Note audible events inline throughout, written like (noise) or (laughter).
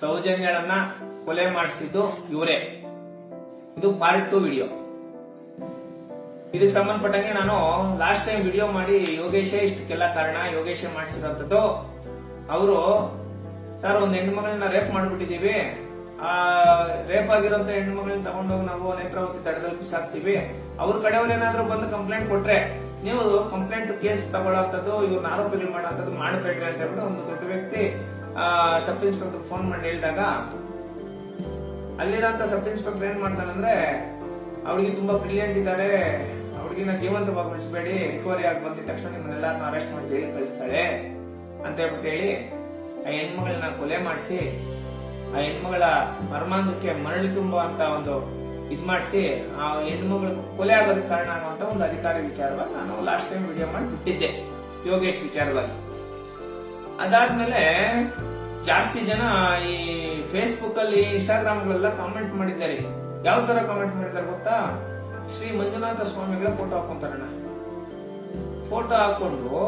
ಸೌಜನ್ಯಳನ್ನ ಕೊಲೆ ಮಾಡಿಸಿದ್ದು ಇವರೇ. ಇದು ಪಾರ್ಟ್ ಟು ವಿಡಿಯೋ ಇದಕ್ಕೆ ಸಂಬಂಧಪಟ್ಟಂಗೆ ನಾನು ಲಾಸ್ಟ್ ಟೈಮ್ ವಿಡಿಯೋ ಮಾಡಿ ಯೋಗೇಶೇ ಇಷ್ಟಕ್ಕೆಲ್ಲ ಕಾರಣ, ಯೋಗೇಶೇ ಮಾಡಿಸಿರೋಂಥದ್ದು. ಅವರು ಸರ್ ಒಂದು ಹೆಣ್ಮಗಳನ್ನ ರೇಪ್ ಮಾಡ್ಬಿಟ್ಟಿದೀವಿ ಆ ರೇಪ್ ಆಗಿರೋಂಥ ಹೆಣ್ಮಗಳನ್ನ ತಗೊಂಡೋಗಿ ನಾವು ನೇತ್ರಾವತಿ ತಡೆದಲ್ಲಿ ಬಿಸಾಕ್ತಿವಿ. ಅವ್ರ ಕಡೆಯವ್ರು ಏನಾದ್ರು ಬಂದು ಕಂಪ್ಲೇಂಟ್ ಕೊಟ್ರೆ, ನೀವು ಕಂಪ್ಲೇಂಟ್ ಕೇಸ್ ತಗೊಳ್ಳೋಂಥದ್ದು ಇವ್ರನ್ನ ಆರೋಪಿಗಳು ಮಾಡೋಂಥದ್ದು ಮಾಡಬೇಡ್ರಿ ಅಂತ ಹೇಳ್ಬಿಟ್ಟು ಒಂದು ದೊಡ್ಡ ವ್ಯಕ್ತಿ ಸಬ್ ಇನ್ಸ್ಪೆಕ್ಟರ್ ಫೋನ್ ಮಾಡಿ ಹೇಳಿದಾಗ, ಅಲ್ಲಿರೋಂಥ ಸಬ್ ಇನ್ಸ್ಪೆಕ್ಟರ್ ಏನ್ ಮಾಡ್ತಾನಂದ್ರೆ ಅವಳಿಗೆ ತುಂಬಾ ಬ್ರಿಲಿಯಂಟ್ ಇದ್ದಾರೆ ಅವಳಿಗಿನ ಜೀವಂತವಾಗಿ ಉಳಿಸಬೇಡಿ ರಿಕವರಿ ಆಗಿ ಬಂದಿದ ತಕ್ಷಣ ನಿಮ್ಮನ್ನೆಲ್ಲರನ್ನ ಅರೆಸ್ಟ್ ಮಾಡಿ ಜೈಲಿಗೆ ಕಳಿಸ್ತಾಳೆ ಅಂತ ಹೇಳ್ಬಿಟ್ಟು ಹೇಳಿ, ಆ ಹೆಣ್ಮಗಳನ್ನ ಕೊಲೆ ಮಾಡಿಸಿ, ಆ ಹೆಣ್ಮಗಳ ಮರ್ಮಾಂಗಕ್ಕೆ ಮರಳು ತುಂಬ ಅಂತ ಒಂದು ಇದು ಮಾಡಿಸಿ, ಆ ಹೆಣ್ಮಗಳು ಕೊಲೆ ಆಗೋದಕ್ಕೆ ಕಾರಣ ಅನ್ನುವಂಥ ಒಂದು ಅಧಿಕಾರಿ ವಿಚಾರವಾಗಿ ನಾನು ಲಾಸ್ಟ್ ಟೈಮ್ ವಿಡಿಯೋ ಮಾಡಿ ಬಿಟ್ಟಿದ್ದೆ. ಯೋಗೇಶ್ ವಿಚಾರವಾಗಿ. ಅದಾದ್ಮೇಲೆ ಜಾಸ್ತಿ ಜನ ಈ ಫೇಸ್ಬುಕ್ ಅಲ್ಲಿ ಇನ್ಸ್ಟಾಗ್ರಾಮ್ ಗಳೆಲ್ಲ ಕಾಮೆಂಟ್ ಮಾಡಿದ್ದಾರೆ. ಯಾವ ತರ ಕಾಮೆಂಟ್ ಮಾಡಿದ್ದಾರೆ ಗೊತ್ತಾ? ಶ್ರೀ ಮಂಜುನಾಥ ಸ್ವಾಮಿಗಳ ಫೋಟೋ ಹಾಕೊಂತಾರಣ ಫೋಟೋ ಹಾಕೊಂಡು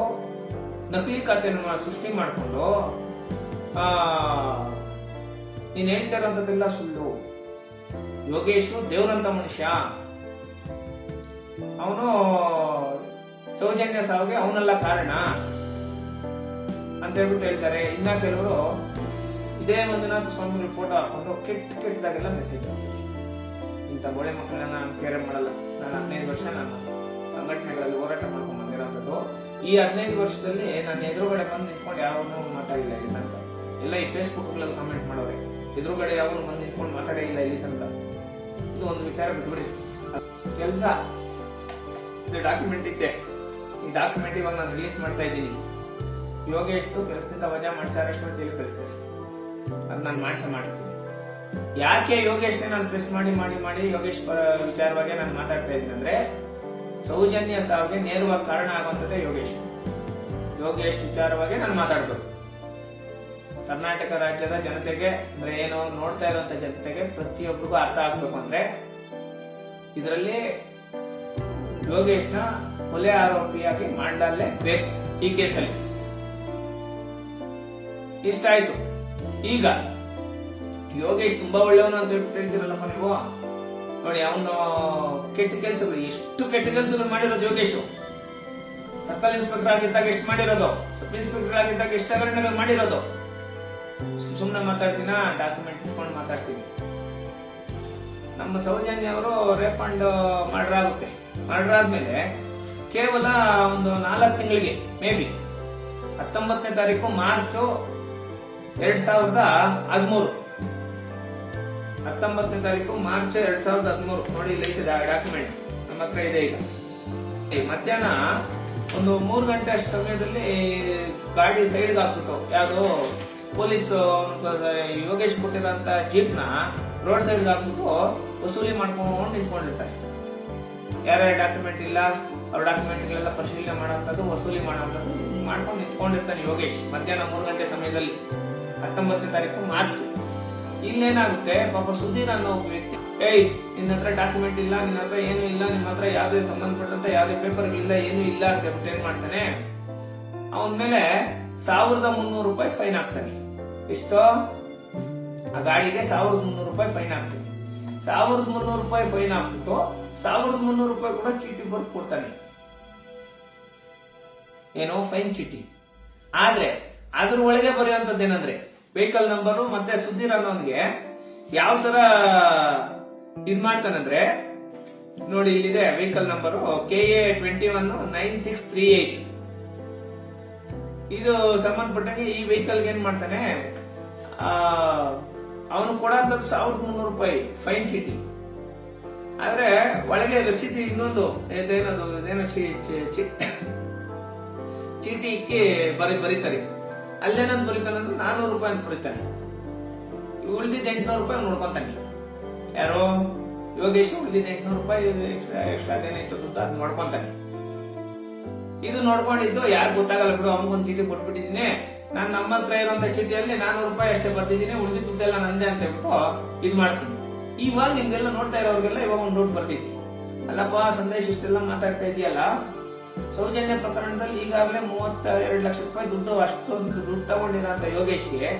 ನಕಲಿ ಖಾತೆಯನ್ನು ಸೃಷ್ಟಿ ಮಾಡಿಕೊಂಡು ನೀನ್ ಹೇಳ್ತಾ ಇರೋಂಥದ್ದೆಲ್ಲ ಸುಳ್ಳು. ಯೋಗೇಶು ದೇವ್ರಂತ ಮನುಷ್ಯ. ಅವನು ಸೌಜನ್ಯ ಸಾವಿಗೆ ಅವನೆಲ್ಲ ಕಾರಣ. ಅಂತ ಹೇಳ್ಬಿಟ್ಟು ಹೇಳ್ತಾರೆ. ಇನ್ನ ಕೆಲವರು ಇದೇ ಮಂಜುನಾಥ ಸ್ವಾಮಿಗಳ ಫೋಟೋ ಹಾಕೊಂಡು ಕೆಟ್ಟ, ಕೆಟ್ಟದಾಗೆಲ್ಲ ಮೆಸೇಜ್ ಇಂಥ ಗೋಳೆ ಮಕ್ಕಳನ್ನ ನಾನು ಕೇರೆ ಮಾಡಲ್ಲ. ನಾನು ಹದಿನೈದು ವರ್ಷ ನಾನು ಸಂಘಟನೆಗಳಲ್ಲಿ ಹೋರಾಟ ಮಾಡ್ಕೊಂಡು ಬಂದಿರೋಂಥದ್ದು. ಈ ಹದಿನೈದು ವರ್ಷದಲ್ಲಿ ನಾನು ಎದುರುಗಡೆ ಬಂದು ನಿಂತ್ಕೊಂಡು ಯಾವನು ಮಾತಾಡಿಲ್ಲ ಇಲ್ಲಿ ತನಕ. ಎಲ್ಲ ಈ ಫೇಸ್ಬುಕ್ಗಳಲ್ಲಿ ಕಮೆಂಟ್ ಮಾಡೋರೆ. ಎದುರುಗಡೆ ಯಾವನು ಬಂದು ನಿಂತ್ಕೊಂಡು ಮಾತಾಡೇ ಇಲ್ಲ ಇಲ್ಲಿ ತನಕ. ಇದು ಒಂದು ವಿಚಾರ ಬಿಟ್ಬಿಡಿ. ಕೆಲಸ, ಇದು ಡಾಕ್ಯುಮೆಂಟ್ ಇದ್ದೆ. ಈ ಡಾಕ್ಯುಮೆಂಟ್ ಇವಾಗ ನಾನು ರಿಲೀಸ್ ಮಾಡ್ತಾ ಇದ್ದೀನಿ. ಯೋಗೇಶ್ದು ಕೆಲಸದಿಂದ ವಜಾ ಮಾಡಿಸಿ ಅರೆಸ್ಟ್ ಮಾಡಿ ಜೈಲಿಗೆ ಕಳಿಸ್ತಾರೆ ಅದು ನಾನು ಮಾಡಿಸ, ಮಾಡಿಸ್ತೀನಿ. ಯಾಕೆ ಯೋಗೇಶ್ನ ನಾನು ಪ್ರೆಸ್ ಮಾಡಿ ಮಾಡಿ ಮಾಡಿ ಯೋಗೇಶ್ ಪರ ವಿಚಾರವಾಗಿ ನಾನು ಮಾತಾಡ್ತಾ ಇದ್ದೀನಿ ಅಂದ್ರೆ, ಸೌಜನ್ಯ ಸಾವಿಗೆ ನೇರವಾಗಿ ಕಾರಣ ಆಗುವಂಥದ್ದೇ ಯೋಗೇಶ್. ಯೋಗೇಶ್ ವಿಚಾರವಾಗಿ ನಾನು ಮಾತಾಡ್ಬೇಕು. ಕರ್ನಾಟಕ ರಾಜ್ಯದ ಜನತೆಗೆ ಅಂದ್ರೆ ಏನು ನೋಡ್ತಾ ಇರುವಂತ ಜನತೆಗೆ ಪ್ರತಿಯೊಬ್ಬರಿಗೂ ಅರ್ಥ ಆಗ್ಬೇಕು ಅಂದ್ರೆ, ಇದರಲ್ಲಿ ಯೋಗೇಶ್ನ ಕೊಲೆ ಆರೋಪಿಯಾಗಿ ಮಾಡಲೇ ಬೇಕು ಈ ಕೇಸಲ್ಲಿ. ಇಷ್ಟ ಆಯ್ತು. ಈಗ ಯೋಗೇಶ್ ತುಂಬಾ ಒಳ್ಳೆಯವನು ಅಂತ ಹೇಳ್ತೀರಲ್ಲಪ್ಪ ನೀವು ನೋಡಿ, ಅವನು ಕೆಟ್ಟ ಕೆಲಸಗಳು, ಎಷ್ಟು ಕೆಟ್ಟ ಕೆಲಸಗಳು ಮಾಡಿರೋದು ಯೋಗೇಶು. ಸರ್ಕಲ್ ಇನ್ಸ್ಪೆಕ್ಟರ್ ಆಗಿದ್ದಾಗ ಎಷ್ಟು ಮಾಡಿರೋದು? ಸಬ್ ಇನ್ಸ್ಪೆಕ್ಟರ್ ಆಗಿದ್ದಾಗ ಎಷ್ಟು ಹಗರಣಗಳು ಮಾಡಿರೋದು? ಸುಮ್ಮನೆ ಮಾತಾಡ್ತೀನ? ಡಾಕ್ಯುಮೆಂಟ್ ಇಟ್ಕೊಂಡು ಮಾತಾಡ್ತೀನಿ. ನಮ್ಮ ಸೌಜನ್ಯ ಅವರು ರೇಪ್ ಅಂಡ್ ಮರ್ಡರ್ ಆಗುತ್ತೆ. ಮರ್ಡರ್ ಆದ್ಮೇಲೆ ಕೇವಲ ಒಂದು ನಾಲ್ಕು ತಿಂಗಳಿಗೆ ಮೇ ಬಿ ಹತ್ತೊಂಬತ್ತನೇ ತಾರೀಕು ಮಾರ್ಚು ಎರಡ್ ಸಾವಿರದ ಹದಿಮೂರು. ಹತ್ತೊಂಬತ್ತನೇ ತಾರೀಕು ಮಾರ್ಚ್ ಎರಡ್ ಸಾವಿರದ ಹದಿಮೂರು. ನೋಡಿ, ಇಲ್ಲಿ ಡಾಕ್ಯುಮೆಂಟ್ ನಮ್ಮ ಹತ್ರ ಇದೆ ಈಗ. ಮಧ್ಯಾಹ್ನ ಒಂದು ಮೂರು ಗಂಟೆ ಅಷ್ಟು ಸಮಯದಲ್ಲಿ ಗಾಡಿ ಸೈಡ್ಗೆ ಹಾಕ್ಬಿಟ್ಟು, ಯಾವುದು ಪೊಲೀಸ್ ಯೋಗೇಶ್ ಕೊಟ್ಟಿರೋಂಥ ಜೀಪ್ನ ರೋಡ್ ಸೈಡ್ಗೆ ಹಾಕ್ಬಿಟ್ಟು ವಸೂಲಿ ಮಾಡ್ಕೊಂಡು ನಿಂತ್ಕೊಂಡಿರ್ತಾರೆ. ಯಾರ್ಯಾರ ಡಾಕ್ಯುಮೆಂಟ್ ಇಲ್ಲ, ಅವ್ರ ಡಾಕ್ಯುಮೆಂಟ್ಗಳೆಲ್ಲ ಪರಿಶೀಲನೆ ಮಾಡೋಂಥದ್ದು ವಸೂಲಿ ಮಾಡೋಂಥದ್ದು ಮಾಡ್ಕೊಂಡು ನಿಂತ್ಕೊಂಡಿರ್ತಾನೆ ಯೋಗೇಶ್ ಮಧ್ಯಾಹ್ನ ಮೂರು ಗಂಟೆ ಸಮಯದಲ್ಲಿ. ಹತ್ತೊಂಬತ್ತನೇ ತಾರೀಕು ಮಾರ್ಚ್. ಇಲ್ಲೇನಾಗುತ್ತೆ? ಪಾಪ ಸುಧೀರ್ ಅನ್ನೋ ಒಬ್ಬ ವ್ಯಕ್ತಿ, ಏಯ್, ನಿನ್ನ ಹತ್ರ ಡಾಕ್ಯುಮೆಂಟ್ ಇಲ್ಲ, ನಿನ್ನ ಹತ್ರ ಏನು ಇಲ್ಲ, ನಿಮ್ಮ ಹತ್ರ ಯಾವುದೇ ಸಂಬಂಧಪಟ್ಟಂತ ಯಾವುದೇ ಇಲ್ಲ ಏನು ಇಲ್ಲ ಅಂತ ಹೇಳ್ಬಿಟ್ಟು ಏನ್ ಮಾಡ್ತಾನೆ? ಅವನ ಮೇಲೆ ಸಾವಿರದ ಮುನ್ನೂರು ರೂಪಾಯಿ ಫೈನ್ ಹಾಕ್ತಾನೆ. ಎಷ್ಟೋ? ಆ ಗಾಡಿಗೆ ಸಾವಿರದ ಮುನ್ನೂರು ರೂಪಾಯಿ ಫೈನ್ ಹಾಕ್ತಾನೆ. ಸಾವಿರದ ಮುನ್ನೂರು ರೂಪಾಯಿ ಫೈನ್ ಹಾಕ್ಬಿಟ್ಟು ಸಾವಿರದ ಮುನ್ನೂರು ರೂಪಾಯಿ ಕೂಡ ಚೀಟಿ ಬರ್ದು ಕೊಡ್ತಾನೆ. ಏನೋ ಫೈನ್ ಚೀಟಿ. ಆದ್ರೆ, ಅದ್ರ ಒಳಗೆ ಬರೆಯುವಂತದ್ದು ಏನಂದ್ರೆ ವೆಹಿಕಲ್ ನಂಬರು ಮತ್ತೆ ಸುಧೀರ್ ಅನ್ನೋನ್ಗೆ ಯಾವ ತರ ಇದ್ ಮಾಡ್ತಾನಂದ್ರೆ, ನೋಡಿ ಇಲ್ಲಿದೆ vehicle number K A twenty one nine six three eight ಇದು ಸಂಬಂಧಪಟ್ಟಂಗೆ ಈ ವೆಹಿಕಲ್ಗೆ ಏನ್ ಮಾಡ್ತಾನೆ ಅವನು ಕೊಡಂತ ಸಾವಿರದ ಮುನ್ನೂರು ರೂಪಾಯಿ ಫೈನ್ ಚೀಟಿ ಆದ್ರೆ ಒಳಗೆ ರಸೀದಿ ಇನ್ನೊಂದು, ಇದೇನದು, ಇದೇನೋ ಚೀಟಿ ಇಕ್ಕಿ ಬರಿ, ಬರೀತಾರೆ. ಅಲ್ಲೇನಂತ ಬರೀತಾನಂದ್ರೆ ನಾನೂರು ರೂಪಾಯಿ ಅಂತ ಬರೀತಾನೆ. ಉಳಿದಿದ್ದ ಎಂಟ್ನೂರು ರೂಪಾಯಿ ನೋಡ್ಕೊಂತಾನೆ. ಯಾರೋ ಯೋಗೇಶ್ ಉಳಿದಿದ್ದ ಎಂಟ್ನೂರು ರೂಪಾಯಿ ಎಕ್ಸ್ಟ್ರಾ ಎಕ್ಸ್ಟ್ರಾ ಅದೇನೈತು ದುಡ್ಡು ಅದು ನೋಡ್ಕೊಂತಾನೆ. ಇದು ನೋಡ್ಕೊಂಡಿದ್ದು ಯಾರು ಗೊತ್ತಾಗಲ್ಲ ಬಿಡು, ಅವನಿಗೊಂದು ಚೀಟಿ ಕೊಟ್ಬಿಟ್ಟಿದ್ದೀನಿ. ನಾನು ನಮ್ಮ ಹತ್ರ ಇರೋಂಥ ಚೀಟಿಯಲ್ಲಿ ನಾನೂರು ರೂಪಾಯಿ ಅಷ್ಟೇ ಬರ್ತಿದ್ದೀನಿ ಉಳಿದಿದ್ದ ದುಡ್ಡೆಲ್ಲ ನಂದೇ ಅಂತ ಹೇಳ್ಬಿಟ್ಟು ಇದು ಮಾಡ್ತೀನಿ. ಇವಾಗ ನಿಮ್ಗೆಲ್ಲ ನೋಡ್ತಾ ಇರೋರಿಗೆಲ್ಲ ಇವಾಗ ಒಂದು ನೋಟ್ ಬರ್ತೈತಿ ಅಲ್ಲಪ್ಪ ಸಂದೇಶ ಇಷ್ಟೆಲ್ಲ ಮಾತಾಡ್ತಾ ಇದೆಯಲ್ಲ? ಸೌಜನ್ಯ ಪ್ರಕರಣದಲ್ಲಿ ಈಗಾಗಲೇ ಮೂವತ್ತ ಎರಡು ಲಕ್ಷ ರೂಪಾಯಿ ದುಡ್ಡು, ಅಷ್ಟೊಂದು ದುಡ್ಡು ತಗೊಂಡಿರೋಂಥ ಯೋಗೇಶ್ಗೆ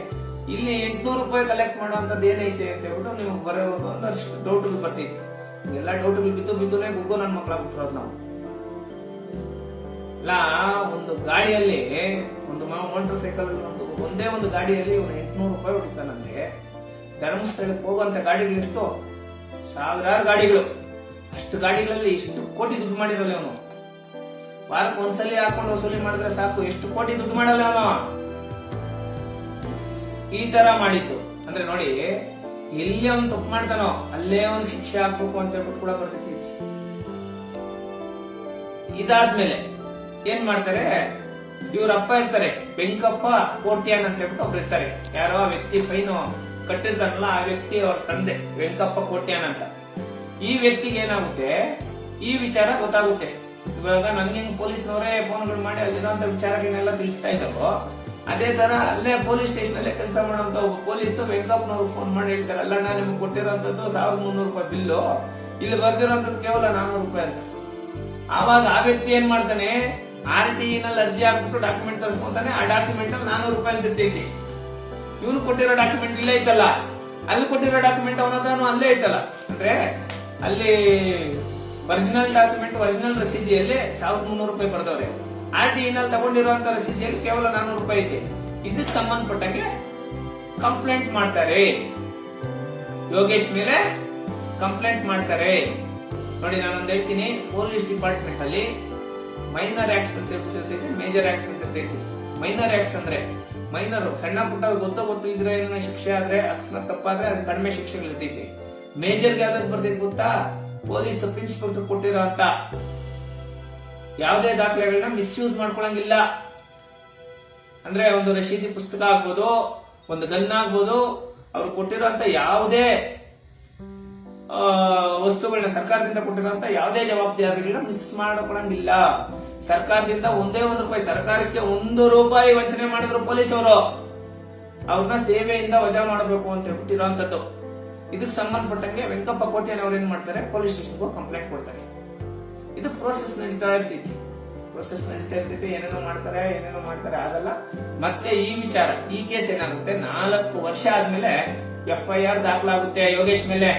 ಇಲ್ಲಿ ಎಂಟ್ನೂರು ರೂಪಾಯಿ ಕಲೆಕ್ಟ್ ಮಾಡುವಂಥದ್ದು ಏನೈತೆ ಅಂತ ಹೇಳ್ಬಿಟ್ಟು ನಿಮ್ಗೆ ಬರೋದು ಒಂದಷ್ಟು ಡೌಟ್ಗಳು ಬರ್ತೈತಿ ಎಲ್ಲ ಡೌಟ್ಗಳು ಬಿದ್ದು ಬಿದ್ದುನೇ ಗುಗ್ಗು ನನ್ನ ಮಕ್ಕಳಾಗ್ಬಿಟ್ಟಿರೋದು ನಾವು. ಇಲ್ಲ ಒಂದು ಗಾಡಿಯಲ್ಲಿ ಒಂದು ಮೋಟರ್ ಸೈಕಲ್ ಒಂದು, ಒಂದೇ ಒಂದು ಗಾಡಿಯಲ್ಲಿ ಇವನು ಎಂಟ್ನೂರು ರೂಪಾಯಿ ಹೊಡಿತಾನಂತೆ. ಧರ್ಮಸ್ಥಳಕ್ಕೆ ಹೋಗುವಂಥ ಗಾಡಿಗಳು ಎಷ್ಟು? ಸಾವಿರಾರು ಗಾಡಿಗಳು. ಅಷ್ಟು ಗಾಡಿಗಳಲ್ಲಿ ಇಷ್ಟು ಕೋಟಿ ದುಡ್ಡು ಮಾಡಿರಲ್ಲ ಅವನು ವಾರಕ್ಕೆ ಒಂದ್ಸಲಿ ಹಾಕೊಂಡು ವಸೂಲಿ ಮಾಡಿದ್ರೆ ಸಾಕು. ಎಷ್ಟು ಕೋಟಿ ದುಡ್ಡು ಮಾಡಲ್ಲ ಅವನು. ಈ ತರ ಮಾಡಿದ್ದು. ಅಂದ್ರೆ ನೋಡಿ, ಎಲ್ಲಿ ಅವನು ತಪ್ಪು ಮಾಡ್ತಾನೋ, ಅಲ್ಲೇ ಅವ್ನು ಶಿಕ್ಷೆ ಹಾಕ್ಬೇಕು ಅಂತ ಹೇಳ್ಬಿಟ್ಟು ಕೂಡ ಬರ್ತೈತಿ ಇದಾದ್ಮೇಲೆ ಏನ್ ಮಾಡ್ತಾರೆ? ಇವ್ರ ಅಪ್ಪ ಇರ್ತಾರೆ. ಬೆಂಕಪ್ಪ, ಕೋಟ್ಯಾನ್ ಅಂತ ಹೇಳ್ಬಿಟ್ಟು ಒಬ್ರು ಇರ್ತಾರೆ. ಯಾರೋ ಆ ವ್ಯಕ್ತಿ ಫೈನು ಕಟ್ಟಿರ್ತಾರಲ್ಲ ಆ ವ್ಯಕ್ತಿ ಅವ್ರ ತಂದೆ ವೆಂಕಪ್ಪ ಕೋಟ್ಯಾನ್ ಅಂತ. ಈ ವ್ಯಕ್ತಿಗೆ ಏನಾಗುತ್ತೆ? ಈ ವಿಚಾರ ಗೊತ್ತಾಗುತ್ತೆ. ಇವಾಗ ನನ್ಗೆ ಪೊಲೀಸ್ನವರೇ ಫೋನ್ಗಳು ಮಾಡಿ ಅಲ್ಲಿರುವಂತ ವಿಚಾರಗಳನ್ನೆಲ್ಲ ತಿಳಿಸ್ತಾ ಇದ್ದಾರೋ, ಅದೇ ತರ ಅಲ್ಲೇ ಪೊಲೀಸ್ ಸ್ಟೇಷನ್ ಅಲ್ಲೇ ಕೆಲಸ ಮಾಡುವಂತ ಒಬ್ಬ ಪೊಲೀಸ್ ಫೋನ್ ಮಾಡಿ ಹೇಳ್ತಾರೆ ಅಲ್ಲ ನಾನು ನಿಮ್ಗೆ ಕೊಟ್ಟಿರೋಂಥದ್ದು ಸಾವಿರದ ಮುನ್ನೂರು ರೂಪಾಯಿ ಬಿಲ್ಲು, ಇಲ್ಲಿ ಬರ್ದಿರೋಂಥದ್ದು ಕೇವಲ ನಾನ್ನೂರು ರೂಪಾಯಿ ಅಂತ. ಆವಾಗ ಆ ವ್ಯಕ್ತಿ ಏನ್ ಮಾಡ್ತಾನೆ, ಆರ್ ಟಿ ನಲ್ಲಿ ಅರ್ಜಿ ಹಾಕ್ಬಿಟ್ಟು ಡಾಕ್ಯುಮೆಂಟ್ ತರಿಸ್ಕೊಂತಾನೆ, ಆ ಡಾಕ್ಯುಮೆಂಟ್ ಅಲ್ಲಿ ನಾನೂರು ರೂಪಾಯಿ ಅಂತ ಇರ್ತೈತಿ ಇವನು ಕೊಟ್ಟಿರೋ ಡಾಕ್ಯುಮೆಂಟ್ ಇಲ್ಲೇ ಐತಲ್ಲ, ಅಲ್ಲಿ ಕೊಟ್ಟಿರೋ ಡಾಕ್ಯುಮೆಂಟ್ ಅವನ ಹತ್ರನೂ ಅಲ್ಲೇ ಐತಲ್ಲ. ಅಂದ್ರೆ ಅಲ್ಲಿ ಒರಿಜಿನಲ್ ಡಾಕ್ಯುಮೆಂಟ್ ಒರಿಜಿನಲ್ ರಸೀದಿಯಲ್ಲಿ ಸಾವಿರದ ಮುನ್ನೂರು ರೂಪಾಯಿ ಬರ್ದವ್ರೆ ಆರ್ ಟಿ ನಲ್ಲಿ ತಗೊಂಡಿರುವಂತ ರಸೀದಿಯಲ್ಲಿ ಕೇವಲ ನಾನೂರು ರೂಪಾಯಿ ಇದೆ. ಇದಕ್ಕೆ ಸಂಬಂಧಪಟ್ಟಂಗೆ ಕಂಪ್ಲೇಂಟ್ ಮಾಡ್ತಾರೆ. ಯೋಗೇಶ್ ಮೇಲೆ ಕಂಪ್ಲೇಂಟ್ ಮಾಡ್ತಾರೆ. ನೋಡಿ, ನಾನೊಂದು ಹೇಳ್ತೀನಿ. ಪೊಲೀಸ್ ಡಿಪಾರ್ಟ್ಮೆಂಟ್ ಅಲ್ಲಿ ಮೈನರ್ ಆಕ್ಟ್ಸ್ ಅಂತ ಇರ್ತೈತಿ ಮೇಜರ್ ಆಕ್ಟ್ಸ್ ಅಂತ ಇರ್ತೈತಿ. ಮೈನರ್ ಆಕ್ಟ್ಸ್ ಅಂದ್ರೆ ಮೈನರ್ ಸಣ್ಣ ಪುಟ್ಟ ಗೊತ್ತೋ ಗೊತ್ತಿದ್ರೆ ಏನೋ ಶಿಕ್ಷೆ ಆದ್ರೆ ಅಕಸ್ಮಾತ್ ತಪ್ಪಾದ್ರೆ ಅದು ಕಡಿಮೆ ಶಿಕ್ಷೆಗಳು ಇರ್ತೈತಿ ಮೇಜರ್ಗೆ ಯಾವ್ದಾದ್ರು ಬರ್ತೈತಿ ಗೊತ್ತಾ? ಪೊಲೀಸ್ ಸಬ್ ಇನ್ಸ್ಪೆಕ್ಟರ್ ಕೊಟ್ಟಿರೋ ಅಂತ ಯಾವುದೇ ದಾಖಲೆಗಳನ್ನ ಮಿಸ್ಯೂಸ್ ಮಾಡ್ಕೊಳಂಗಿಲ್ಲ. ಅಂದ್ರೆ ಒಂದು ರಶೀದಿ ಪುಸ್ತಕ ಆಗ್ಬೋದು, ಒಂದು ಗನ್ ಆಗ್ಬೋದು, ಅವ್ರು ಕೊಟ್ಟಿರುವಂತ ಯಾವುದೇ ವಸ್ತುಗಳನ್ನ ಸರ್ಕಾರದಿಂದ ಕೊಟ್ಟಿರುವಂತ ಯಾವುದೇ ಜವಾಬ್ದಾರಿಗಳನ್ನ ಮಿಸ್ ಮಾಡ್ಕೊಳಂಗಿಲ್ಲ. ಸರ್ಕಾರದಿಂದ ಒಂದೇ ಒಂದು ರೂಪಾಯಿ, ಸರ್ಕಾರಕ್ಕೆ ಒಂದು ರೂಪಾಯಿ ವಂಚನೆ ಮಾಡಿದ್ರು ಪೊಲೀಸ್ ಅವರು ಅವ್ರನ್ನ ಸೇವೆಯಿಂದ ವಜಾ ಮಾಡಬೇಕು ಅಂತ ಹೇಳ್ಬಿಟ್ಟಿರೋಂಥದ್ದು. ಇದಕ್ಕೆ ಸಂಬಂಧಪಟ್ಟಂಗೆ ವೆಂಕಪ್ಪ ಕೋಟ್ಯಾನ್ ಅವ್ರು ಏನ್ ಮಾಡ್ತಾರೆ? ಪೊಲೀಸ್ ಸ್ಟೇಷನ್ಗೆ ಕಂಪ್ಲೇಂಟ್ ಕೊಡ್ತಾರೆ. ಇದು ಪ್ರೋಸೆಸ್ ನಡೀತಾ ಇರ್ತೈತಿ ಪ್ರೋಸೆಸ್ ನಡೀತಾ ಇರ್ತೈತಿ ಏನೇನೋ ಮಾಡ್ತಾರೆ ಏನೇನೋ ಮಾಡ್ತಾರೆ, ಅದಲ್ಲ. ಮತ್ತೆ ಈ ವಿಚಾರ, ಈ ಕೇಸ್ ಏನಾಗುತ್ತೆ? ನಾಲ್ಕು ವರ್ಷ ಆದ್ಮೇಲೆ ಎಫ್ ಐ ಆರ್ ದಾಖಲಾಗುತ್ತೆ ಯೋಗೇಶ್ ಮೇಲೆ.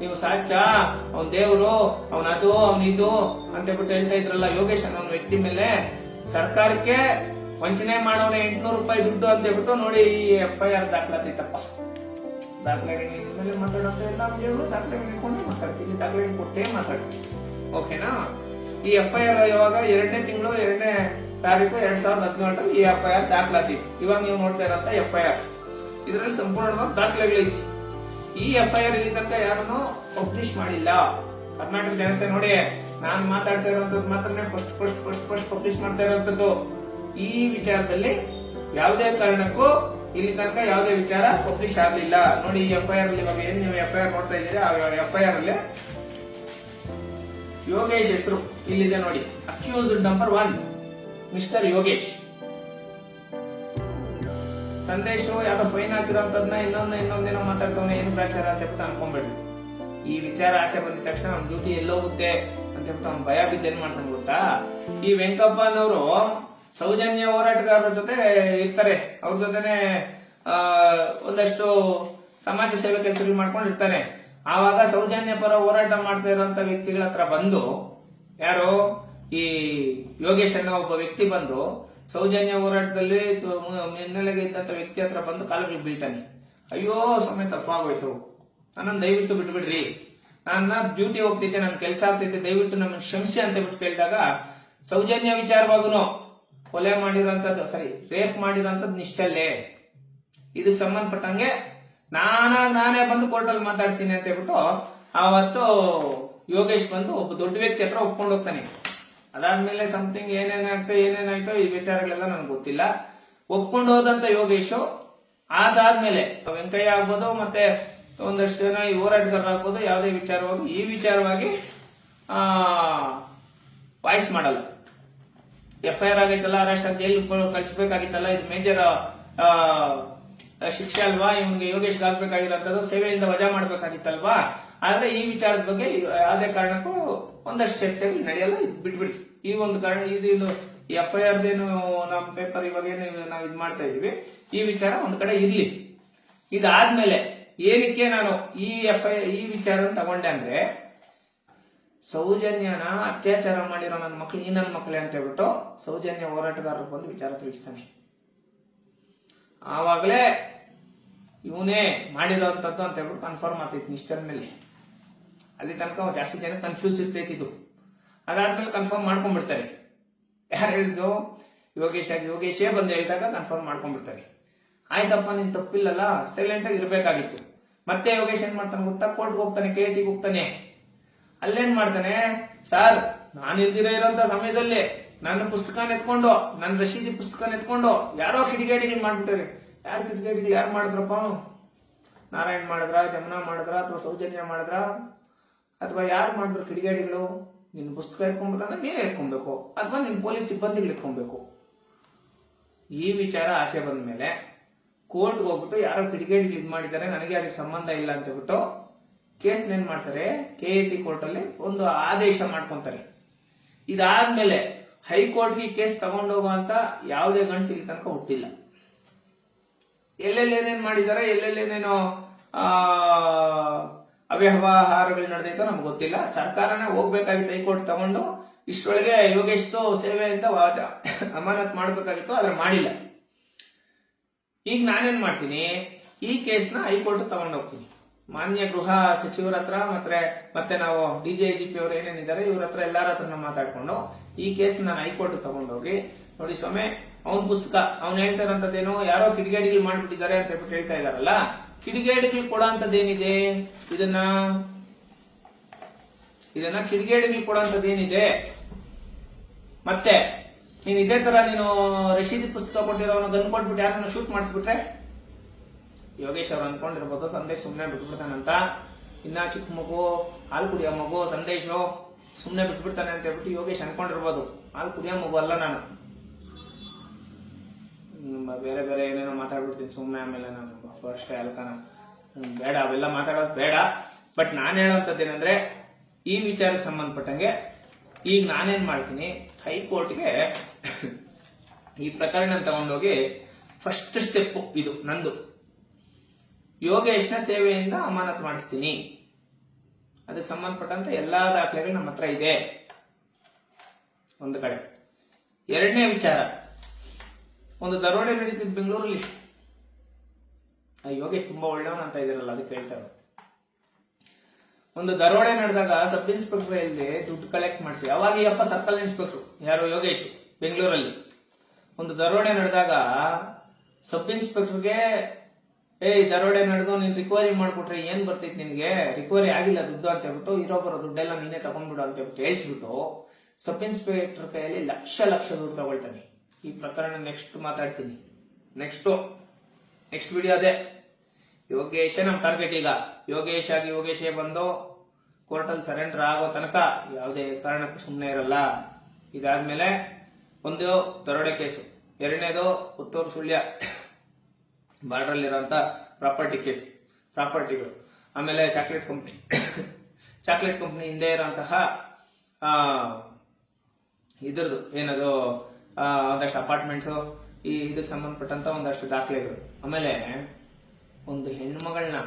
ನೀವು ಸಾಚ ಅವನ್ ದೇವರು, ಅವನ್ ಅದು, ಅವನ್ ಇದು ಅಂತ ಹೇಳ್ಬಿಟ್ಟು ಹೇಳ್ತಾ ಇದ್ರಲ್ಲ ಯೋಗೇಶ್ ಅನ್ನೋ ವ್ಯಕ್ತಿ ಮೇಲೆ. ಸರ್ಕಾರಕ್ಕೆ ವಂಚನೆ ಮಾಡೋಣ ಎಂಟ್ನೂರು ರೂಪಾಯಿ ದುಡ್ಡು ಅಂತ ಹೇಳ್ಬಿಟ್ಟು ನೋಡಿ ಈ ಎಫ್ ಐ ಆರ್ ದಾಖಲಾತೈತಪ್ಪ ದಾಖಲೆಗಳ ಮೇಲೆ ಮಾತಾಡೋದು ಎಲ್ಲ ವಿಷಯಗಳು ದಾಖಲೆಗಳು ಮಾತಾಡ್ತೀನಿ. ಮಾತಾಡ್ತೀವಿ ಕೊಟ್ಟೇ ಮಾತಾಡ್ತೀವಿ ಓಕೆನಾ? ಈ ಎಫ್ ಐ ಆರ್ ಇವಾಗ ಎರಡನೇ ತಿಂಗಳು, ಎರಡನೇ ತಾರೀಕು ಎರಡ್ ಸಾವಿರದ ಹದಿನೇಳರಲ್ಲಿ ಈ ಎಫ್ ಐ ಆರ್ ದಾಖಲಾತಿ. ಇವಾಗ ನೀವು ನೋಡ್ತಾ ಇರೋಂಥ ಎಫ್ ಐ ಆರ್ ಇದರಲ್ಲಿ ಸಂಪೂರ್ಣವಾಗಿ ದಾಖಲೆಗಳೈತಿ ಈ ಎಫ್ ಐ ಆರ್ ಇಲ್ಲಿ ತನಕ ಯಾರನ್ನು ಪಬ್ಲಿಷ್ ಮಾಡಿಲ್ಲ. ಕರ್ನಾಟಕ ಜನತೆ ನೋಡಿ, ನಾನು ಮಾತಾಡ್ತಾ ಇರೋಂಥದ್ದು ಮಾತ್ರನೇ first first first first publish ಮಾಡ್ತಾ ಇರೋಂಥದ್ದು. ಈ ವಿಚಾರದಲ್ಲಿ ಯಾವುದೇ ಕಾರಣಕ್ಕೂ ಇಲ್ಲಿ ತನಕ ಯಾವುದೇ ವಿಚಾರ ಪಬ್ಲಿಷ್ ಆಗಲಿಲ್ಲ. ನೋಡಿ, ಈ ಎಫ್ ಐ ಆರ್ ಇವಾಗ ಏನ್ ನೀವು ಎಫ್ ಐ ಆರ್ ನೋಡ್ತಾ ಇದ್ದೀರಾ? ಎಫ್ ಐ ಆರ್ ಅಲ್ಲಿ ಯೋಗೇಶ್ ಹೆಸರು ಇಲ್ಲಿದೆ ನೋಡಿ. Accused number one mister Yogesh. Sandesh, ಯಾವ್ದೋ ಫೈನ್ ಹಾಕಿರೋಂಥದ್ನ ಇನ್ನೊಂದು ಇನ್ನೊಂದೇನೋ ಮಾತಾಡ್ತವನೇ, ಏನು ಪ್ರಾಚಾರ ಅಂತ ಹೇಳ್ಬಿಟ್ಟು ಅನ್ಕೊಂಬೇಡ್ರಿ ಈ ವಿಚಾರ ಆಚೆ ಬಂದ ತಕ್ಷಣ ನಮ್ ಡ್ಯೂಟಿ ಎಲ್ಲೋಗುತ್ತೆ ಅಂತ ಅವ್ನು ಭಯ ಬಿದ್ದು ಏನ್ ಮಾಡ್ತಾನೆ ಗೊತ್ತಾ? ಈ ವೆಂಕಪ್ಪನವರು ಸೌಜನ್ಯ ಹೋರಾಟಗಾರರ ಜೊತೆ ಇರ್ತಾರೆ. ಅವ್ರ ಜೊತೆನೆ ಒಂದಷ್ಟು ಸಮಾಜ ಸೇವೆ ಕೆಲಸಗಳು ಮಾಡ್ಕೊಂಡು ಇರ್ತಾನೆ ಆವಾಗ ಸೌಜನ್ಯ ಪರ ಹೋರಾಟ ಮಾಡ್ತಾ ಇರುವಂತ ವ್ಯಕ್ತಿಗಳ ಹತ್ರ ಬಂದು, ಯಾರೋ ಈ ಯೋಗೇಶ್ ಅನ್ನೋ ಒಬ್ಬ ವ್ಯಕ್ತಿ ಬಂದು, ಸೌಜನ್ಯ ಹೋರಾಟದಲ್ಲಿ ಹಿನ್ನೆಲೆಗೆ ಇದ್ದಂತ ವ್ಯಕ್ತಿ ಹತ್ರ ಬಂದು ಕಾಲುಗಳು ಬೀಳ್ತಾನೆ. ಅಯ್ಯೋ ಸಮಯ ತಪ್ಪಾಗೋಯ್ತು. ನನ್ನನ್ನು ದಯವಿಟ್ಟು ಬಿಟ್ಬಿಡ್ರಿ. ನನ್ನ ಡ್ಯೂಟಿ ಹೋಗ್ತಿದ್ದೆ ನನ್ನ ಕೆಲಸ ಆಗ್ತೈತೆ, ದಯವಿಟ್ಟು ನಮ್ಮನ್ನು ಕ್ಷಮಿಸಿ ಅಂತ ಬಿಟ್ಟು ಕೇಳಿದಾಗ, ಸೌಜನ್ಯ ವಿಚಾರವಾಗುನು. ಕೊಲೆ ಮಾಡಿರೋಂಥದ್ದು ಸರಿ ರೇಪ್ ಮಾಡಿರೋಂಥದ್ದು ನಿಶ್ಚಲ್ಲೇ. ಇದಕ್ಕೆ ಸಂಬಂಧಪಟ್ಟಂಗೆ ನಾನಾಗ ನಾನೇ ಬಂದು ಕೋರ್ಟಲ್ಲಿ ಮಾತಾಡ್ತೀನಿ ಅಂತ ಹೇಳ್ಬಿಟ್ಟು ಆವತ್ತು ಯೋಗೇಶ್ ಬಂದು ಒಬ್ಬ ದೊಡ್ಡ ವ್ಯಕ್ತಿ ಹತ್ರ ಒಪ್ಕೊಂಡು ಹೋಗ್ತಾನೆ. ಅದಾದ್ಮೇಲೆ ಸಮಥಿಂಗ್ ಏನೇನಾಗ್ತೋ ಏನೇನಾಯ್ತೋ ಈ ವಿಚಾರಗಳೆಲ್ಲ ನನಗೆ ಗೊತ್ತಿಲ್ಲ. ಒಪ್ಕೊಂಡು ಹೋದಂತ ಯೋಗೇಶು ಅದಾದ್ಮೇಲೆ ವೆಂಕಯ್ಯ ಆಗ್ಬೋದು ಮತ್ತೆ ಒಂದಷ್ಟು ಜನ ಈ ಹೋರಾಟಗಾರರಾಗ್ಬೋದು ಯಾವುದೇ ವಿಚಾರವಾಗಿ ಈ ವಿಚಾರವಾಗಿ ವಾಯ್ಸ್ ಮಾಡಲ್ಲ. ಎಫ್ ಐ ಆರ್ ಆಗೈತಲ್ಲ ಅರೆಸ್ಟ್ ಜೈಲ್ ಕಳಿಸ್ಬೇಕಾಗಿತ್ತಲ್ಲ, ಇದು ಮೇಜರ್ ಶಿಕ್ಷೆ ಅಲ್ವಾ? ಇವನಿಗೆ ಯೋಗೇಶ್ ಆಗ್ಬೇಕಾಗಿರೋಂಥದ್ದು, ಸೇವೆಯಿಂದ ವಜಾ ಮಾಡ್ಬೇಕಾಗಿತ್ತಲ್ವಾ? ಆದ್ರೆ ಈ ವಿಚಾರದ ಬಗ್ಗೆ, ಯಾವುದೇ ಕಾರಣಕ್ಕೂ ಒಂದಷ್ಟು ಚರ್ಚೆಗಳು ನಡೆಯಲ್ಲ, ಇದು ಬಿಟ್ಬಿಡಿ. ಈ ಒಂದು ಕಾರಣ, ಇದು ಇದು ಎಫ್ ಐ ಆರ್ ಏನು ನಮ್ಮ ಪೇಪರ್ ಇವಾಗ ಏನು ನಾವು ಇದು ಮಾಡ್ತಾ ಇದೀವಿ ಈ ವಿಚಾರ ಒಂದ್ ಕಡೆ ಇರ್ಲಿ. ಇದಾದ್ಮೇಲೆ, ಏನಕ್ಕೆ ನಾನು ಈ ಎಫ್ ಐ ಈ ವಿಚಾರ ತಗೊಂಡೆ ಅಂದ್ರೆ ಸೌಜನ್ಯನ ಅತ್ಯಾಚಾರ ಮಾಡಿರೋ ನನ್ನ ಮಕ್ಳು, ಈ ನನ್ನ ಮಕ್ಕಳೇ ಅಂತ ಹೇಳ್ಬಿಟ್ಟು ಸೌಜನ್ಯ ಹೋರಾಟಗಾರರು ಬಂದು ವಿಚಾರ ತಿಳಿಸ್ತಾನೆ. ಆವಾಗಲೇ ಇವನೇ ಮಾಡಿರೋಂಥದ್ದು ಅಂತ ಹೇಳ್ಬಿಟ್ಟು ಕನ್ಫರ್ಮ್ ಆಗ್ತೈತಿ ನಿಷ್ಠರ ಮೇಲೆ. ಅಲ್ಲಿ ತನಕ ಜಾಸ್ತಿ ಜನ ಕನ್ಫ್ಯೂಸ್ ಇರ್ತೈತಿ ಇದು. ಅದಾದ್ಮೇಲೆ ಕನ್ಫರ್ಮ್ ಮಾಡ್ಕೊಂಡ್ಬಿಡ್ತಾರೆ. ಯಾರು ಹೇಳಿದ್ದು? ಯೋಗೇಶ್ ಆಗಿ, ಯೋಗೇಶೇ ಬಂದು ಹೇಳಿದಾಗ ಕನ್ಫರ್ಮ್ ಮಾಡ್ಕೊಂಡ್ಬಿಡ್ತಾರೆ. ಆಯ್ತಪ್ಪ, ನೀನು ತಪ್ಪಿಲ್ಲಲ್ಲ ಸೈಲೆಂಟ್ ಆಗಿ ಇರಬೇಕಾಗಿತ್ತು. ಮತ್ತೆ ಯೋಗೇಶ್ ಏನ್ ಮಾಡ್ತಾನೆ ಗೊತ್ತಾ? ಕೋರ್ಟ್ಗೆ ಹೋಗ್ತಾನೆ ಕೆ ಟಿಗೆ ಹೋಗ್ತಾನೆ. ಅಲ್ಲೇನ್ ಮಾಡ್ತಾನೆ? ಸರ್, ನಾನು ಇಲ್ದಿರೋ ಇರೋಂತ ಸಮಯದಲ್ಲಿ ನನ್ನ ಪುಸ್ತಕ ಎತ್ಕೊಂಡು ನನ್ನ ರಶೀದಿ ಪುಸ್ತಕ ಎತ್ಕೊಂಡು ಯಾರೋ ಕಿಡಿಗೇಡಿಗಳು ಮಾಡ್ಬಿಟ್ಟಾರೆ. ಯಾರು ಕಿಡಿಗೇಡಿಗಳು, ಯಾರು ಮಾಡಿದ್ರಪ್ಪ ನಾರಾಯಣ್ ಮಾಡಿದ್ರ, ಜಮುನಾ ಮಾಡಿದ್ರ, ಅಥವಾ ಸೌಜನ್ಯ ಮಾಡಿದ್ರ? ಅಥವಾ ಯಾರು ಮಾಡಿದ್ರು ಕಿಡಿಗೇಡಿಗಳು? ನಿನ್ನ ಪುಸ್ತಕ ಎತ್ಕೊಂಡ್ಬೇಕಂದ್ರೆ ನೀನೇ ಎತ್ಕೊಬೇಕು ಅಥವಾ ನಿನ್ನ ಪೊಲೀಸ್ ಸಿಬ್ಬಂದಿಗಳು ಎತ್ಕೊಬೇಕು ಈ ವಿಚಾರ ಆಚೆ ಬಂದ ಮೇಲೆ ಕೋರ್ಟ್ಗೆ ಹೋಗ್ಬಿಟ್ಟು ಯಾರೋ ಕಿಡಿಗೇಡಿಗಳು ಇದು ಮಾಡಿದ್ದಾರೆ ನನಗೆ ಅದಕ್ಕೆ ಸಂಬಂಧ ಇಲ್ಲ ಅಂತ ಹೇಳ್ಬಿಟ್ಟು ಕೇಸ್ ಏನ್ ಮಾಡ್ತಾರೆ? ಕೆ ಎ ಟಿ ಕೋರ್ಟ್ ಅಲ್ಲಿ ಒಂದು ಆದೇಶ ಮಾಡ್ಕೊಂತಾರೆ. ಇದಾದ್ಮೇಲೆ ಹೈಕೋರ್ಟ್ಗೆ ಕೇಸ್ ತಗೊಂಡೋಗುವಂತ ಯಾವುದೇ ಇಲ್ಲಿ ತನಕ ಹುಟ್ಟಿಲ್ಲ. ಎಲ್ಲೆಲ್ಲಿ ಏನೇನ್ ಮಾಡಿದ್ದಾರೆ ಎಲ್ಲೆಲ್ಲಿ ಏನೇನೋ ಅವ್ಯವಹಾರಗಳು ನಡೆದೈತೋ ನಮ್ಗೆ ಗೊತ್ತಿಲ್ಲ. ಸರ್ಕಾರನೇ ಹೋಗ್ಬೇಕಾಗಿತ್ತು ಹೈಕೋರ್ಟ್ ತಗೊಂಡು ಇಷ್ಟೊಳಗೆ ಅಂತ ವಾದ ಅಮಾನತ್ ಮಾಡ್ಬೇಕಾಗಿತ್ತು, ಆದ್ರೆ ಮಾಡಿಲ್ಲ. ಈಗ ನಾನೇನ್ ಮಾಡ್ತೀನಿ? ಈ ಕೇಸ್ನ ಹೈಕೋರ್ಟ್ ತಗೊಂಡು ಹೋಗ್ತೀನಿ. ಮಾನ್ಯ ಗೃಹ ಸಚಿವರ ಹತ್ರ, ಮತ್ತೆ ಮತ್ತೆ ನಾವು ಡಿಜೆ ಜೆ ಜಿ ಪಿ ಅವ್ರು ಏನೇನಿದ್ದಾರೆ, ಇವ್ರ ಹತ್ರ ಎಲ್ಲರ ಹತ್ರ ಮಾತಾಡ್ಕೊಂಡು, ಈ ಕೇಸ್ ನಾನು ಹೈಕೋರ್ಟ್ ತಗೊಂಡೋಗಿ, ನೋಡಿ ಸ್ವಾಮಿ, ಅವನ ಪುಸ್ತಕ, ಅವ್ನು ಹೇಳ್ತಾರಂತದೇನು ಯಾರೋ ಕಿಡಿಗೇಡಿಗಳು ಮಾಡ್ಬಿಟ್ಟಿದ್ದಾರೆ ಅಂತ ಹೇಳ್ಬಿಟ್ಟು ಹೇಳ್ತಾ ಇದಾರಲ್ಲ ಕಿಡಿಗೇಡಿಗಳು ಕೊಡೋ ಏನಿದೆ ಇದನ್ನ ಇದನ್ನ ಕಿಡಿಗೇಡಿಗಳು ಕೊಡೋ ಏನಿದೆ ಮತ್ತೆ, ನೀನ್ ಇದೇ ತರ ನೀನು ರಶೀದಿ ಪುಸ್ತಕ ಕೊಟ್ಟಿರೋನು, ಗನ್ ಕೊಟ್ಬಿಟ್ಟು ಯಾರನ್ನ ಶೂಟ್ ಮಾಡಿಸ್ಬಿಟ್ರೆ ಯೋಗೇಶ್ ಅವ್ರು ಅನ್ಕೊಂಡಿರ್ಬೋದು, ಸಂದೇಶ್ ಸುಮ್ಮನೆ ಬಿಟ್ಬಿಡ್ತಾನಂತ ಇನ್ನ ಚಿಕ್ಕ ಮಗು, ಹಾಲು ಕುಡಿಯೋ ಮಗು, ಸಂದೇಶು ಸುಮ್ಮನೆ ಬಿಟ್ಬಿಡ್ತಾನೆ ಅಂತ ಹೇಳ್ಬಿಟ್ಟು ಯೋಗೇಶ್ ಅನ್ಕೊಂಡಿರ್ಬೋದು. ಹಾಲು ಕುಡಿಯೋ ಮಗು ಅಲ್ಲ ನಾನು. ಬೇರೆ ಬೇರೆ ಏನೇನೋ ಮಾತಾಡ್ಬಿಡ್ತೀನಿ ಸುಮ್ಮನೆ ಆಮೇಲೆ ನಾನು. ಅಷ್ಟೇ ಅಲ್ಕಾನ ಬೇಡ, ಅವೆಲ್ಲ ಮಾತಾಡೋದು ಬೇಡ. ಬಟ್ ನಾನು ಹೇಳೋಂಥದ್ದು ಏನಂದ್ರೆ, ಈ ವಿಚಾರಕ್ಕೆ ಸಂಬಂಧಪಟ್ಟಂಗೆ ಈಗ ನಾನೇನ್ ಮಾಡ್ತೀನಿ, ಹೈಕೋರ್ಟ್ಗೆ ಈ ಪ್ರಕರಣ ತಗೊಂಡೋಗಿ ಫಸ್ಟ್ ಸ್ಟೆಪ್ ಇದು, ನಂದು. ಯೋಗೇಶ್ನ ಸೇವೆಯಿಂದ ಅಮಾನತ್ ಮಾಡಿಸ್ತೀನಿ. ಅದಕ್ಕೆ ಸಂಬಂಧಪಟ್ಟಂತ ಎಲ್ಲಾ ದಾಖಲೆಗಳು ನಮ್ಮ ಹತ್ರ ಇದೆ. ಒಂದು ಕಡೆ. ಎರಡನೇ ವಿಚಾರ. ಒಂದು ದರೋಡೆ ನಡೀತಿದ್ ಬೆಂಗಳೂರಲ್ಲಿ, ಆ ಯೋಗೇಶ್ ತುಂಬಾ ಒಳ್ಳೆಯವನು ಅಂತ ಇದಿರಲ್ಲ ಅದಕ್ಕೆ ಹೇಳ್ತಾರೆ ಒಂದು ದರೋಡೆ ನಡೆದಾಗ ಸಬ್ ಇನ್ಸ್ಪೆಕ್ಟರ್ ಇಲ್ಲಿ ದುಡ್ಡು ಕಲೆಕ್ಟ್ ಮಾಡಿಸಿ, ಅವಾಗ ಈ ಅಪ್ಪ ಸರ್ಕಲ್ ಇನ್ಸ್ಪೆಕ್ಟರ್, ಯಾರು ಯೋಗೇಶ್, ಬೆಂಗಳೂರಲ್ಲಿ. ಒಂದು ದರೋಡೆ ನಡೆದಾಗ ಸಬ್ ಇನ್ಸ್ಪೆಕ್ಟರ್ಗೆ ಏಯ್ ದರೋಡೆ ನಡೆದು ನೀನ್ ರಿಕವರಿ ಮಾಡ್ಬಿಟ್ರೆ ಏನ್ ಬರ್ತೈತಿ ನಿನ್ಗೆ? ರಿಕವರಿ ಆಗಿಲ್ಲ ದುಡ್ಡು ಅಂತ ಹೇಳ್ಬಿಟ್ಟು ಇರೋ ಬರೋ ದುಡ್ಡೆಲ್ಲ ನೀನೇ ತಗೊಂಡ್ಬಿಡು ಅಂತ ಹೇಳ್ಬಿಟ್ಟು ಹೇಳ್ಸ್ಬಿಟ್ಟು ಸಬ್ ಇನ್ಸ್ಪೆಕ್ಟರ್ ಕೈಯಲ್ಲಿ ಲಕ್ಷ ಲಕ್ಷ ದುಡ್ಡು ತಗೊಳ್ತಾನೆ. ಈ ಪ್ರಕರಣ ನೆಕ್ಸ್ಟ್ ಮಾತಾಡ್ತೀನಿ. ನೆಕ್ಸ್ಟ್ ನೆಕ್ಸ್ಟ್ ವಿಡಿಯೋ ಅದೇ. ಯೋಗೇಶ ನಮ್ ಟಾರ್ಗೆಟ್ ಈಗ. ಯೋಗೇಶ್ ಆಗಿ ಯೋಗೇಶೇ ಬಂದು ಕೋರ್ಟಲ್ಲಿ ಸರೆಂಡರ್ ಆಗೋ ತನಕ ಯಾವುದೇ ಕಾರಣಕ್ಕೂ ಸುಮ್ಮನೆ ಇರಲ್ಲ. ಇದಾದ್ಮೇಲೆ ಒಂದು ದರೋಡೆ ಕೇಸು. ಎರಡನೇದು ಪುತ್ತೂರು ಸುಳ್ಯ. ಬಾರ್ಡರ್ ಇರುವಂತ ಪ್ರಾಪರ್ಟಿ ಕೇಸ್ ಪ್ರಾಪರ್ಟಿಗಳು. ಆಮೇಲೆ ಚಾಕ್ಲೇಟ್ ಕಂಪ್ನಿ ಚಾಕ್ಲೇಟ್ ಕಂಪ್ನಿ ಹಿಂದೆ ಇರೋಂತಹ ಆ, ಇದ್ರದ್ದು ಏನದು ಒಂದಷ್ಟು ಅಪಾರ್ಟ್ಮೆಂಟ್ಸ್ ಈ ಇದಕ್ಕೆ ಸಂಬಂಧಪಟ್ಟಂತ ಒಂದಷ್ಟು ದಾಖಲೆಗಳು. ಆಮೇಲೆ ಒಂದು ಹೆಣ್ಮಗಳನ್ನ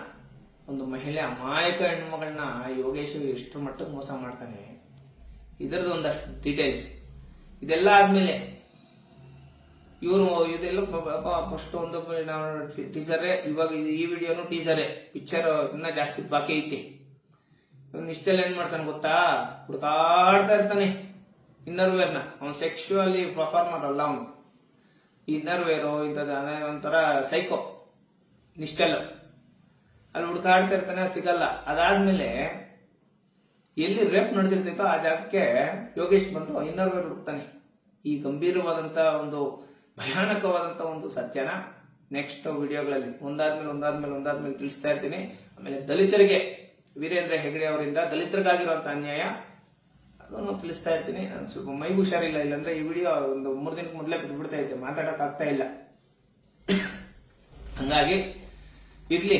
ಒಂದು ಮಹಿಳೆ ಅಮಾಯಕ ಹೆಣ್ಮಗಳನ್ನ ಯೋಗೇಶ್ ಎಷ್ಟು ಮಟ್ಟಕ್ಕೆ ಮೋಸ ಮಾಡ್ತಾನೆ. ಇದರದ್ದು ಒಂದಷ್ಟು ಡೀಟೇಲ್ಸ್ ಇದೆಲ್ಲ ಆದ್ಮೇಲೆ ಇವರು ಇದೆಲ್ಲ ಫಸ್ಟ್ ಒಂದು ಟೀಸರೇ ಇವಾಗ ಈ ವಿಡಿಯೋನು ಟೀಸರೇ ಪಿಕ್ಚರ್ ಇನ್ನ ಜಾಸ್ತಿ ಬಾಕಿ ಐತಿ. ಇಷ್ಟೆಲ್ಲ ಏನ್ ಮಾಡ್ತಾನೆ ಗೊತ್ತಾ? ಹುಡುಕಾಡ್ತಾ ಇರ್ತಾನೆ. ಇನ್ನರ್ ವೇರ್ನ ಅವ್ನು ಸೆಕ್ಷುವಲಿ ಪರ್ಫಾರ್ಮರ್ ಅಲ್ಲ ಅವನು. ಇನ್ನರ್ ವೇರು ಇಂಥದ್ದು ಒಂಥರ ಸೈಕೋ ನಿಶ್ಚಲ. ಅಲ್ಲಿ ಹುಡುಕಾಡ್ತಾ ಇರ್ತಾನೆ ಸಿಗಲ್ಲ. ಅದಾದ್ಮೇಲೆ ಎಲ್ಲಿ ರೇಪ್ ನಡೆದಿರ್ತೈತೋ ಆ ಜಾಗಕ್ಕೆ ಯೋಗೇಶ್ ಬಂದು ಇನ್ನರ್ ವೇರ್ ಹುಡುಕ್ತಾನೆ ಈ ಗಂಭೀರವಾದಂತ ಒಂದು ಭಯಾನಕವಾದಂತ ಒಂದು ಸತ್ಯನ ನೆಕ್ಸ್ಟ್ ವಿಡಿಯೋಗಳಲ್ಲಿ ಒಂದಾದ್ಮೇಲೆ ಒಂದಾದ್ಮೇಲೆ ಒಂದಾದ್ಮೇಲೆ ತಿಳಿಸ್ತಾ ಇರ್ತೀನಿ. ಆಮೇಲೆ ದಲಿತರಿಗೆ ವೀರೇಂದ್ರ ಹೆಗಡೆ ಅವರಿಂದ ದಲಿತರಿಗಾಗಿರುವಂತ ಅನ್ಯಾಯ ಅದನ್ನು ತಿಳಿಸ್ತಾ ಇರ್ತೀನಿ. ನಾನು ಸ್ವಲ್ಪ ಮೈ ಹುಷಾರಿಲ್ಲ, ಇಲ್ಲಾಂದ್ರೆ ಈ ವಿಡಿಯೋ ಒಂದು ಮೂರು ದಿನಕ್ಕೆ ಮೊದಲೇ ಬಿಟ್ಬಿಡ್ತಾ ಇದ್ದೆ, ಮಾತಾಡಕ್ ಆಗ್ತಾ ಇಲ್ಲ. ಹಂಗಾಗಿ ಇರ್ಲಿ,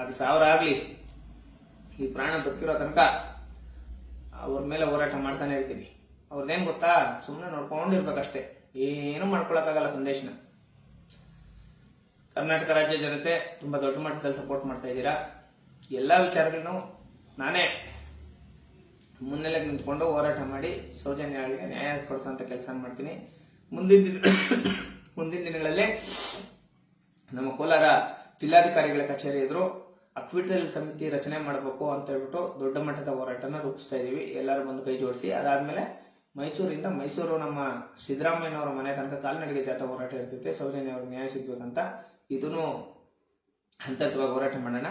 ಅದು ಸಾವಿರ ಆಗ್ಲಿ, ಈ ಪ್ರಾಣ ಬದುಕಿರೋ ತನಕ ಅವ್ರ ಮೇಲೆ ಹೋರಾಟ ಮಾಡ್ತಾನೆ ಇರ್ತೀನಿ. ಅವ್ರದ್ದೇನ್ ಗೊತ್ತಾ? ಸುಮ್ಮನೆ ನೋಡ್ಕೊಂಡಿರ್ಬೇಕಷ್ಟೇ. ಏನು ಮಾಡ್ಕೊಳಕ್ಕಾಗಲ್ಲ ಸಂದೇಶನ. ಕರ್ನಾಟಕ ರಾಜ್ಯ ಜನತೆ ತುಂಬಾ ದೊಡ್ಡ ಮಟ್ಟದಲ್ಲಿ ಸಪೋರ್ಟ್ ಮಾಡ್ತಾ ಇದ್ದೀರಾ? ಎಲ್ಲ ವಿಚಾರಗಳನ್ನು ನಾನೇ ಮುನ್ನೆಲೆಗೆ ನಿಂತ್ಕೊಂಡು ಹೋರಾಟ ಮಾಡಿ ಸೌಜನ್ಯಗಳಿಗೆ ನ್ಯಾಯ ಕೊಡಿಸುವಂತ ಕೆಲಸ ಮಾಡ್ತೀನಿ. ಮುಂದಿನ ದಿನ (coughs) ಮುಂದಿನ ದಿನಗಳಲ್ಲಿ ನಮ್ಮ ಕೋಲಾರ ಜಿಲ್ಲಾಧಿಕಾರಿಗಳ ಕಚೇರಿ ಎದುರು ಅಕ್ವಿಟಲ್ ಸಮಿತಿ ರಚನೆ ಮಾಡಬೇಕು ಅಂತ ಹೇಳ್ಬಿಟ್ಟು ದೊಡ್ಡ ಮಟ್ಟದ ಹೋರಾಟನ ರೂಪಿಸ್ತಾ ಇದೀವಿ. ಎಲ್ಲರೂ ಬಂದು ಕೈ ಜೋಡಿಸಿ, ಅದಾದ್ಮೇಲೆ ಮೈಸೂರಿಂದ ಮೈಸೂರು ನಮ್ಮ ಸಿದ್ದರಾಮಯ್ಯನವರ ಮನೆ ತನಕ ಕಾಲ್ನಡಿಗೆ ಜಾಥಾ ಹೋರಾಟ ಇರ್ತೈತೆ. ಸೌಜನ್ಯ ನ್ಯಾಯ ಸಿಗ್ಬೇಕಂತ ಇದನ್ನು ಹಂತ ಹಂತವಾಗಿ ಹೋರಾಟ ಮಾಡೋಣ,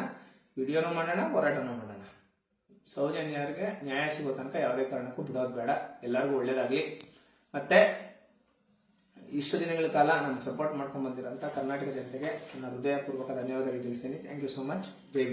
ವಿಡಿಯೋನು ಮಾಡೋಣ, ಹೋರಾಟನೂ ಮಾಡೋಣ. ಸೌಜನ್ಯರಿಗೆ ನ್ಯಾಯ ಸಿಗೋ ತನಕ ಯಾವುದೇ ಕಾರಣಕ್ಕೂ ಬಿಡೋದು ಬೇಡ. ಎಲ್ಲರಿಗೂ ಒಳ್ಳೇದಾಗಲಿ. ಮತ್ತೆ, ಇಷ್ಟು ದಿನಗಳ ಕಾಲ ನಾನು ಸಪೋರ್ಟ್ ಮಾಡ್ಕೊಂಡು ಬಂದಿರೋಂಥ ಕರ್ನಾಟಕ ಜನತೆಗೆ ನನ್ನ ಹೃದಯಪೂರ್ವಕ ಧನ್ಯವಾದಗಳು ತಿಳಿಸ್ತೀನಿ. Thank you so much Jai